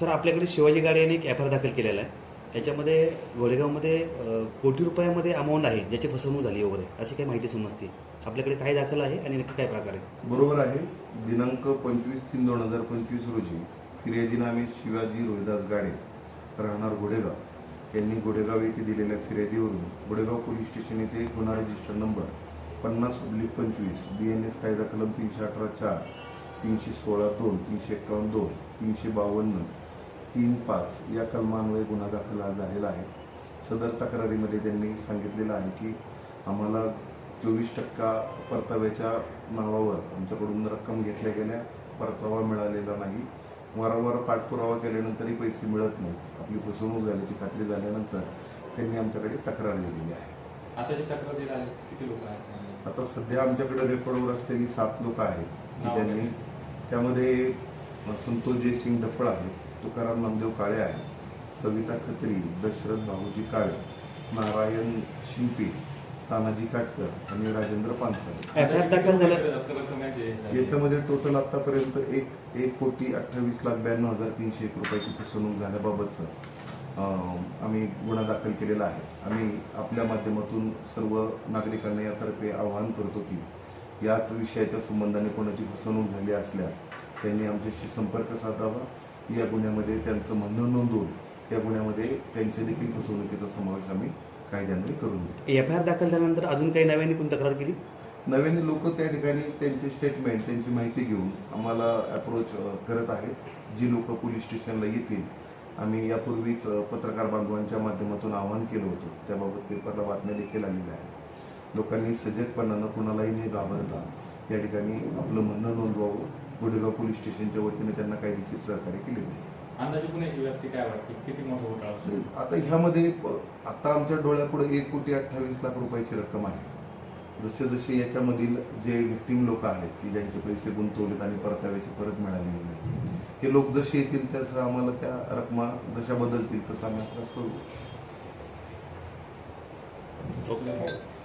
Sir आपल्याकडे शिवाजी गाडी यांनी एक एफ आर दाखल केलेला आहे. त्याच्यामध्ये गोरेगावमध्ये कोटी रुपयामध्ये अमाऊंट आहे ज्याची फसवणूक झाली वगैरे अशी काही माहिती समजते. आपल्याकडे काय दाखल आहे आणि नक्की काय प्रकार आहे? बरोबर आहे. दिनांक पंचवीस तीन दोन हजार पंचवीस रोजी फिर्यादीनामे शिवाजी रोहिदास गाडे राहणार गोडेगाव यांनी गोडेगाव येथे दिलेल्या फिर्यादीवरून गोडेगाव पोलीस स्टेशन येथे गुन्हा रजिस्टर नंबर पन्नास ऑब्लिक पंचवीस बी एन एस कायदा कलम तीनशे अठरा चार तीनशे सोळा दोन तीनशे एक्कावन्न दोन तीनशे बावन्न तीन पाच या कलमान्वये गुन्हा दाखल झालेला आहे. सदर तक्रारीमध्ये त्यांनी सांगितलेलं आहे की आम्हाला चोवीस टक्का परताव्याच्या नावावर आमच्याकडून रक्कम घेतल्या गेल्या परतावा मिळालेला नाही. वारंवार पाठपुरावा केल्यानंतरही पैसे मिळत नाहीत. आपली फसवणूक झाल्याची खात्री झाल्यानंतर त्यांनी आमच्याकडे तक्रार दिलेली आहे. आता जे तक्रार दिला आहे किती लोक आहेत आता सध्या आमच्याकडे रेकॉर्डवर असलेली सात लोक आहेत की ज्यांनी? त्यामध्ये संतोष जयसिंग डफळ आहे तुकाराम नामदेव काळे आहे सविता खत्री दशरथ भाऊजी काळे नारायण शिंपे तानाजी काटकर आणि राजेंद्र पानसरे. याच्यामध्ये टोटल आतापर्यंत एक एक कोटी अठ्ठावीस लाख ब्याण्णव हजार तीनशे एक रुपयाची फसवणूक झाल्याबाबतचं आम्ही गुन्हा दाखल केलेला आहे. आम्ही आपल्या माध्यमातून सर्व नागरिकांना यातर्फे आवाहन करतो की याच विषयाच्या संबंधाने कोणाची फसवणूक झाली असल्यास त्यांनी आमच्याशी संपर्क साधावा. या गुन्ह्यामध्ये त्यांचं म्हणणं नोंदवून या गुन्ह्यामध्ये त्यांच्या देखील फसवणुकीचा समावेश आम्ही कायद्याने करून घेऊ एफ आय आर दाखल झाल्यानंतर अजून काही नव्याने कोणी तक्रार केली? नव्याने लोक त्या ठिकाणी त्यांचे स्टेटमेंट त्यांची माहिती घेऊन आम्हाला अप्रोच करत आहेत. जी लोक पोलीस स्टेशनला येतील आम्ही यापूर्वीच पत्रकार बांधवांच्या माध्यमातून आवाहन केलं होतं. त्याबाबत पेपरला बातम्या देखील आलेल्या आहेत. लोकांनी सजगपणानं कुणालाही न घाबरता या ठिकाणी आपलं म्हणणं नोंदवावं. गुडेगाव पोलीस स्टेशनच्या वतीने त्यांना कायदेशीर सहकार्य केले आहे अंदाजे गुन्ह्याची व्याप्ती काय वाटते? किती मोठा घोटाळा आता ह्यामध्ये प- आता आमच्या डोळ्यापुढे एक कोटी अठ्ठावीस लाख रुपयाची रक्कम आहे. जसे जसे याच्यामधील जे व्हिक्टीम लोक आहेत की ज्यांचे पैसे गुंतवलेत आणि परताव्याचे परत मिळालेले नाही. हे लोक जसे येतील त्याचं आम्हाला त्या रकमा जशा बदलतील तसं आम्ही अभ्यास करू. ओके.